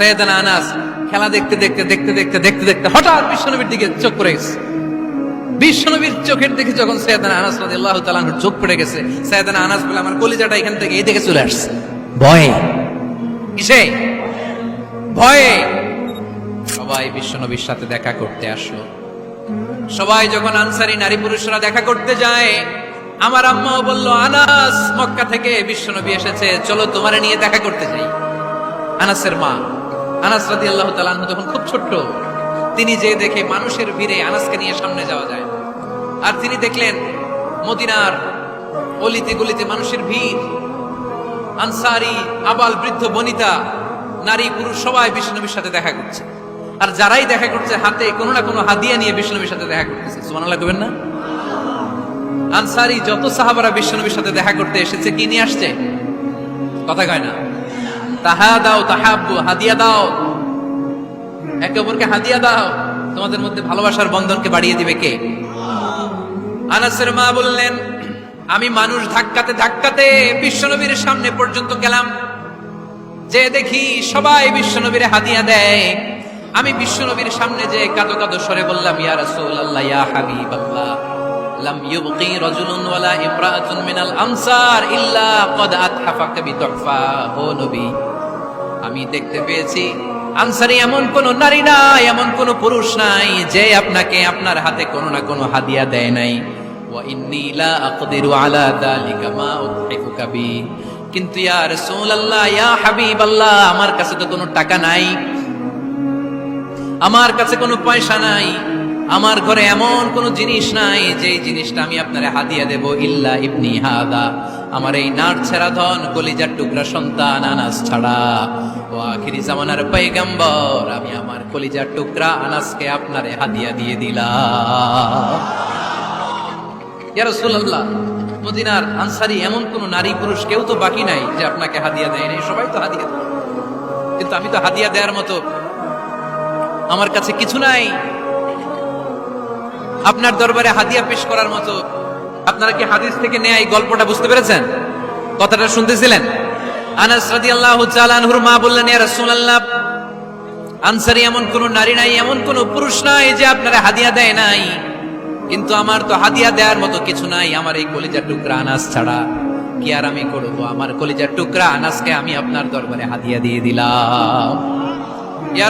সৈয়দানা আনাস খেলা দেখতে দেখতে দেখতে দেখতে দেখতে দেখতে হঠাৎ বিশ্বনবীর দিকে চোখ পড়ে গেছে। বিশ্বনবীর চোখের দিকে যখন সৈয়দানা আনাস রাদিয়াল্লাহু তাআলার চোখ পড়ে গেছে, সৈয়দানা আনাস বলে, আমার কলিজাটা এখান থেকে এই দিকে চলে আসছে। ভয়ে? কিসে? ভয়ে? সবাই বিশ্বনবীর সাথে দেখা করতে আসলো। সবাই যখন আনসারি নারী পুরুষরা দেখা করতে যায়, আমার আম্মাও বলল, আনাস, মক্কা থেকে বিশ্বনবী এসেছে, চলো তোমারে নিয়ে দেখা করতে যাই। আনাসের মা আনাস রাদি আল্লাহ তালাহ তখন খুব ছোট্ট, তিনি যে দেখে মানুষের ভিড়ে আনাসকে নিয়ে সামনে যাওয়া যায়। আর তিনি দেখলেন মদিনার অলিতে গলিতে মানুষের ভিড়। আনসারি, আবাল, বৃদ্ধ, বনিতা, নারী, পুরুষ সবাই বিষ্ণুনবীর সাথে দেখা করছে। আর যারাই দেখা করছে, হাতে কোনো না কোনো হাদিয়া নিয়ে বিষ্ণুনবীর সাথে দেখা করতেছে। সুবহানাল্লাহ কবেন না? আনসারি যত সাহাবারা বিষ্ণুনবীর সাথে দেখা করতে এসেছে, কি নিয়ে আসছে? কথা কয় না। তাহা দাও হাদিয়া দাও। একে অপরকে হাদিয়া দাও। তোমাদের মধ্যে ভালোবাসার বন্ধনকে বাড়িয়ে দিবে কে? আনাসের মা বললেন, আমি মানুষ ধাক্কাতে ধাক্কাতে বিশ্বনবীর সামনে পর্যন্ত গেলাম। যে দেখি সবাই বিশ্বনবীর হাদিয়া দেয়। আমি বিশ্বনবীর সামনে যে কাদো কাদো সরে বললাম, ইয়া রাসূলুল্লাহ, ইয়া হাবিবাল্লাহ। লাম ইউবকি রাজুলুন ওয়ালা ইমরাআতুন মিনাল আনসার ইল্লা ক্বাদ আতহাফাকা বিতুহফা ও নবী, আমি দেখতে পেয়েছি, আনসারি এমন কোন নারী নাই, এমন কোন পুরুষ নাই, যে আপনাকে আপনার হাতে কোনো না কোনো হাদিয়া দেয় নাই। ইন্নী লা আকদিরু আলা যালিকা মা উতহিফুকা বি। কিন্তু ইয়া রাসূলুল্লাহ, ইয়া হাবিবাল্লাহ, আমার কাছে তো কোনো টাকা নাই, আমার কাছে কোনো পয়সা নাই। আমার ঘরে এমন কোন জিনিস নাই যে জিনিসটা আমি আপনারে হাদিয়া দেব, ইল্লা ইবনি হাদা। আমার এই নার ছেড়া ধন, কলিজার টুকরা সন্তান আনাস ছাড়া। ও আখিরি জামানার পয়গাম্বর, আমি আমার কলিজার টুকরা আনাসকে আপনারে হাদিয়া দিয়ে দিলাম। ইয়া রাসূলুল্লাহ, মদিনার আনসারি এমন কোন নারী পুরুষ কেউ তো বাকি নাই যে আপনাকে হাদিয়া দেয় নাই, সবাই তো হাদিয়া কিন্তু আমি তো হাদিয়া দেওয়ার মতো আমার কাছে কিছু নাই। আপনার দরবারে হাদিয়া পেশ করার মতো আপনারা কি হাদিস থেকে নেয়া এই গল্পটা বুঝতে পেরেছেন? কথাটা শুনতেছিলেন? আনাস রাদিয়াল্লাহু তাআলা আনহুর মা বললেন, ইয়া রাসূলুল্লাহ, আনসারি এমন কোন নারী নাই, এমন কোন পুরুষ নাই যে আপনারা হাদিয়া দেয় নাই। কিন্তু আমার তো হাদিয়া দেওয়ার মতো কিছু নাই, আমার এই কলিজার টুকরা আনাস ছাড়া কি আর আমি করব? আমার কলিজার টুকরা আনাসকে আমি আপনার দরবারে হাদিয়া দিয়ে দিলাম। ইয়া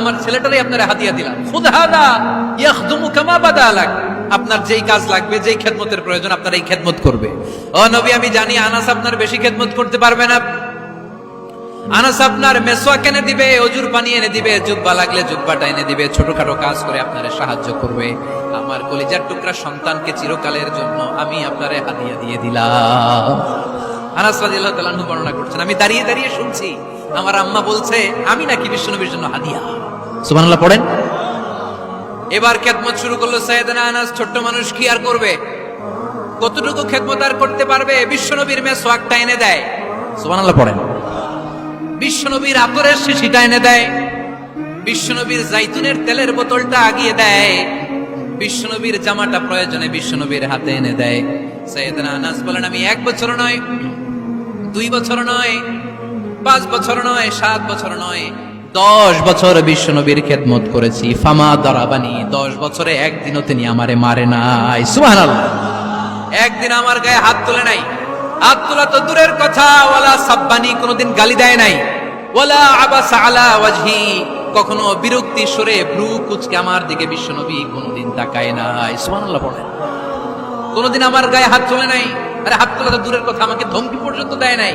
আমার ছেলেটারই আপনারা হাদিয়া দিলাম। খুদ হাদা ইয়াখদুমু কামা বাদা লাক আপনার যেই কাজ লাগবে, যেই খেদমতের প্রয়োজন, আপনার এই খেদমত করবে। ও নবী, আমি জানি আনাস আপনার বেশি খেদমত করতে পারবে না। আনাস আপনার মেসোয়াক এনে দিবে, অজুর পানি এনে দিবে জুব্বা লাগলে জুব্বাটা এনে দিবে, ছোটখাটো কাজ করে আপনারে সাহায্য করবে। আমার কলিজার টুকরা সন্তানকে চিরকালের জন্য আমি আপনারে হাদিয়া দিয়ে দিলাম। আনাস রাদিয়াল্লাহু তাআলা বর্ণনা করছেন, আমি দাঁড়িয়ে দাঁড়িয়ে শুনছি। আমার আম্মা বলছে আমি নাকি বিশ্বনবীর জন্য হাদিয়া। সুবহানাল্লাহ পড়েন। এবার খেদমত শুরু করল সাইয়েদনা আনাস ছোট্ট মানুষ কি আর করবে? কতটুকু খেদমত আর করতে পারবে? বিশ্বনবীর মেসোয়াকটা এনে দেয়। সুবহানাল্লাহ পড়েন। বিশ্বনবীর আতরের শিশিটা এনে দেয়। বিশ্বনবীর জাইতুনের তেলের বোতলটা আগিয়ে দেয়। বিশ্বনবীর জামাটা প্রয়োজনে বিশ্বনবীর হাতে এনে দেয়। সৈয়দনা আনাস বলেন আমি এক বছর নয় দুই বছর নয় পাঁচ বছর নয়, সাত বছর নয়, দশ বছর বিশ্বনবীর খেদমত করেছি। ফামা দরাবানি, দশ বছরে একদিনও তিনি আমারে মারে নাই। সুবহানাল্লাহ। একদিন আমার গায়ে হাত তুলে নাই। হাত তোলা তো দূরের কথা, ওয়ালা সাব্বানি কোনোদিন গালি দেয় নাই। ওয়ালা আবাসা আলা ওয়াজহি, কখনো বিরক্তি সরে ভ্রু কুচকে আমার দিকে বিশ্বনবী কোনোদিন তাকায় নাই। সুবহানাল্লাহ কোনোদিন আমার গায়ে হাত তোলে নাই। আরে হাত তোলা তো দূরের কথা, আমাকে ধমকি পর্যন্ত দেয় নাই।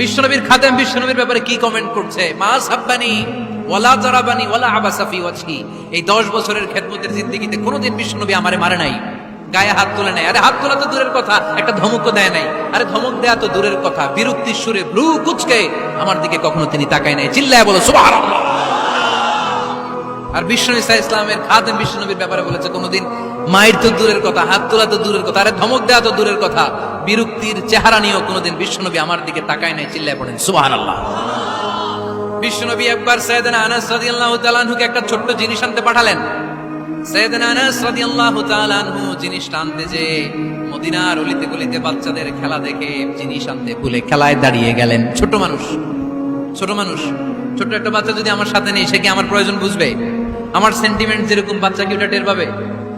বিশ্বনবীর খাদেম বিশ্বনবীর ব্যাপারে কি কমেন্ট করছে? মা সাব্বানি, ওয়ালা জরাবানি, ওয়ালা আবাসাফি ওয়াজহি। এই 10 বছরের খেদমতের জিন্দেগিতে কোনোদিন বিশ্বনবী আমারে মারে নাই। গায়ে হাত তোলে নাই। আরে হাত তোলা তো দূরের কথা, একটা ধমকও দেয় নাই। আরে ধমক দেয়া তো দূরের কথা। বিরক্তির সুরে ভ্রু কুচকে আমার দিকে কখনো তিনি তাকায় নাই। চিল্লায় বলো, সুবহানাল্লাহ। আর বিষ্ণু ইসা ইসলামের খাদেম বিষ্ণুনবীর ব্যাপারে বলেছে, কোনোদিন মায়ের তো দূরের কথা, হাত তোলা তো দূরের কথা, আরে ধমক দেওয়া তো দূরের কথা। বিরক্তির চেহারা নিয়েও কোনোদিন বিশ্বনবী আমার দিকে তাকায় নাই, চিল্লায় পড়েন। সুহান আল্লাহ বিশ্বনবী একবার সৈয়দনা আনাস রাদিয়াল্লাহু তাআলা আনহুকে একটা ছোট্ট জিনিস আনতে পাঠালেন। সৈয়দনা আনাস রাদিয়াল্লাহু তাআলা আনহু জিনিসটা আনতে যে মদিনার অলিতে গলিতে বাচ্চাদের খেলা দেখে জিনিস আনতে ভুলে খেলায় দাঁড়িয়ে গেলেন। ছোট মানুষ ছোট মানুষ ছোট একটা বাচ্চা যদি আমার সাথে নেই, সে কি আমার প্রয়োজন বুঝবে? আমার সেন্টিমেন্ট যেরকম বাচ্চা কি ওটা টের পাবে?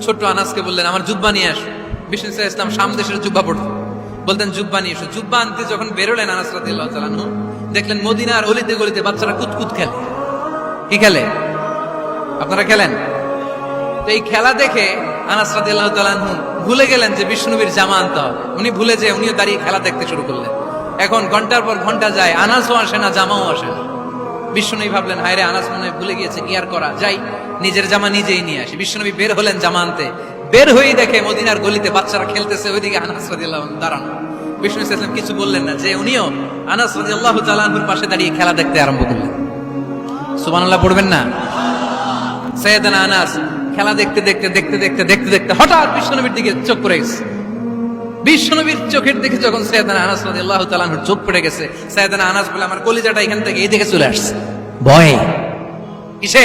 ছোট্ট আনাসকে বললেন, আমার জুব্বা নিয়ে আস। বিষ্ণু ইসা ইসলাম শাম দেশের জুব্বা পড়তো। বলতেন, জুব্বা নিয়ে এসো। জুব্বা আনতে যখন বেরোলেন আনাস তাআলা দেখলেন মদিনার অলিতে গলিতে বাচ্চারা কুতকুত খেলে। কি খেলে? আপনারা খেলেন? তো এই খেলা দেখে আনাস তাআলা ভুলে গেলেন যে বিষ্ণুবীর জামা আনতে হবে। উনি ভুলে যে উনিও দাঁড়িয়ে খেলা দেখতে শুরু করলেন। এখন ঘণ্টার পর ঘণ্টা যায়, আনাসও আসে না, জামাও আসে না। বিষ্ণুনবী ভাবলেন, হায়রে আনাস মনে হয় ভুলে গিয়েছে, কি আর করা? যাই নিজের জামা নিজেই নিয়ে আসে। বিষ্ণুনবী বের হলেন জামা আনতে বের হয়েই দেখে মদিনার গলিতে বাচ্চারা খেলতেছে, ওইদিকে আনাস রাদিয়াল্লাহু দাঁড়ানো। বিষ্ণু ইসলাম কিছু বললেন না, যে উনিও আনাস রাদিয়াল্লাহু তাআলা পাশে দাঁড়িয়ে খেলা দেখতে আরম্ভ করলেন। সুবহানাল্লাহ, পড়বেন না? সৈয়দনা আনাস খেলা দেখতে দেখতে দেখতে দেখতে দেখতে দেখতে হঠাৎ বিশ্বনবীর দিকে চোখ পড়ে গেছে। বিশ্বনবীর চোখের দিকে যখন সৈয়দনা আনাস রাদিয়াল্লাহু তাআলা আনহুর চোখ পড়ে গেছে, সৈয়দনা আনাস বলে, আমার কলিজাটা এখান থেকে এই দিকে চলে আসছে। ভয়ে। কিসে?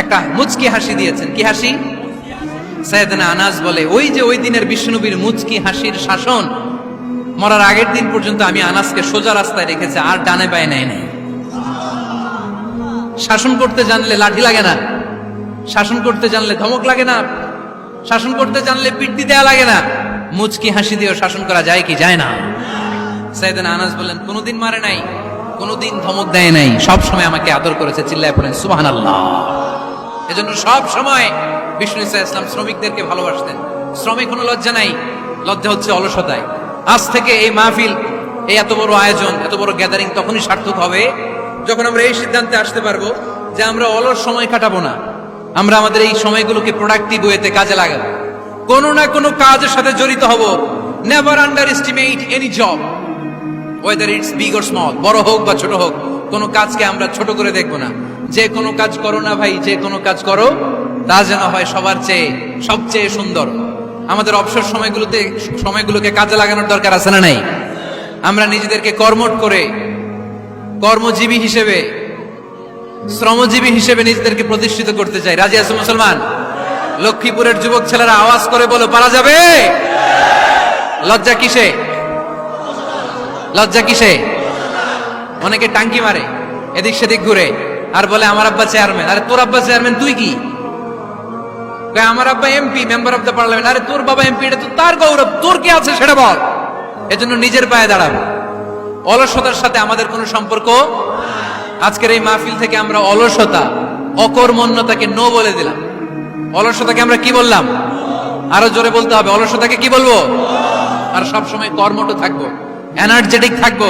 একটা মুচকি হাসি দিয়েছেন। কি হাসি? সাইয়েদনা আনাস বলে, ওই যে ওই দিনের বিষ্ণুনবীর মুচকি হাসির শাসন, মরার আগের দিন পর্যন্ত আমি আনাসকে সোজা রাস্তায় রেখেছি, আর ডানে পায়ে নেয় নাই। শাসন করতে জানলে লাঠি লাগে না, শাসন করতে জানলে ধমক লাগে না, শাসন করতে জানলে পিট্টি দেয়া লাগে না। মুচকি হাসি দিয়েও শাসন করা যায় কি যায় না। সাইয়েদন আনাস বললেন, কোনোদিন মারে নাই, কোনোদিন ধমক দেয় নাই সব সময় আমাকে আদর করেছে, চিল্লায় পড়েন সুবহানাল্লাহ। এজন্য সব সময় বিষ্ণু ইসা ইসলাম শ্রমিকদেরকে ভালোবাসতেন। শ্রমিক কোনো লজ্জা নাই। লজ্জা হচ্ছে অলসতায়। আজ থেকে এই মাহফিল, এই এত বড় আয়োজন, এত বড় গ্যাদারিং তখনই সার্থক হবে, যখন আমরা এই সিদ্ধান্তে আসতে পারব যে আমরা অলস সময় কাটাবো না। আমরা আমাদের এই সময়গুলোকে প্রোডাক্টিভ ওয়েতে কাজে লাগাবো। কোনো না কোনো কাজের সাথে জড়িত হব। Never underestimate any job whether it's big or small বড় হোক বা ছোট হোক, কোনো কাজকে আমরা ছোট করে দেখব না। যে কোনো কাজ করো না ভাই, যে কোনো কাজ করো, তা যেন হয় সবার চেয়ে, সবচেয়ে সুন্দর। আমাদের অবসর সময়গুলোতে, সময়গুলোকে কাজে লাগানোর দরকার আছে না নাই? আমরা নিজেদেরকে কর্মট করে, কর্মজীবী হিসেবে, শ্রমজীবী হিসেবে নিজেদেরকে প্রতিষ্ঠিত করতে চাই। রাজি আছে মুসলমান? লক্ষ্মীপুরের যুবক ছেলেরা আওয়াজ করে বলো, পারা যাবে? লজ্জা কিসে? লজ্জা কিসে? অনেকে টাঙ্কি মারে, এদিক সেদিক ঘুরে। আর বলে, আমার আব্বা চেয়ারম্যান আরে, তোর আব্বা চেয়ারম্যান তুই কি? আমার আব্বা MP member of the parliament আরে, তোর বাবা এমপি এটা তো তার গৌরব। তোর কি আছে সেটা বল? এজন্য নিজের পায়ে দাঁড়াবো অলসতার সাথে আমাদের কোনো সম্পর্ক আজকের এই মাহফিল থেকে আমরা অলসতা, অকর্মণ্যতাকে নো বলে দিলাম। অলসতাকে আমরা কি বললাম? আরও জোরে বলতে হবে, অলসতাকে কি বলব? আর সব সময় কর্মঠ থাকব এনার্জেটিক থাকব,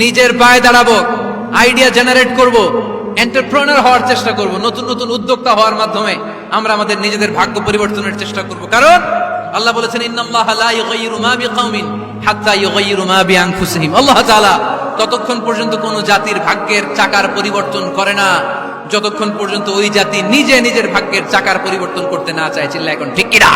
নিজের পায়ে দাঁড়াবো আইডিয়া জেনারেট করব এন্টারপ্রেনার হওয়ার চেষ্টা করব, নতুন নতুন উদ্যোক্তা হওয়ার মাধ্যমে আমরা আমাদের নিজেদের ভাগ্য পরিবর্তনের চেষ্টা করব। কারণ আল্লাহ বলেছেন, ইন্নাল্লাহ লা ইউগাইয়িরু মা বিকাউমিন হাত্তা ইউগাইয়িরু মা বিআনফুসিহিম। আল্লাহ তাআলা ততক্ষণ পর্যন্ত কোন জাতির ভাগ্যের চাকার পরিবর্তন করে না। যতক্ষণ পর্যন্ত ওই জাতি নিজে নিজের ভাগ্যের চাকার পরিবর্তন করতে না চিল্লা এখন ঠিক কিনা?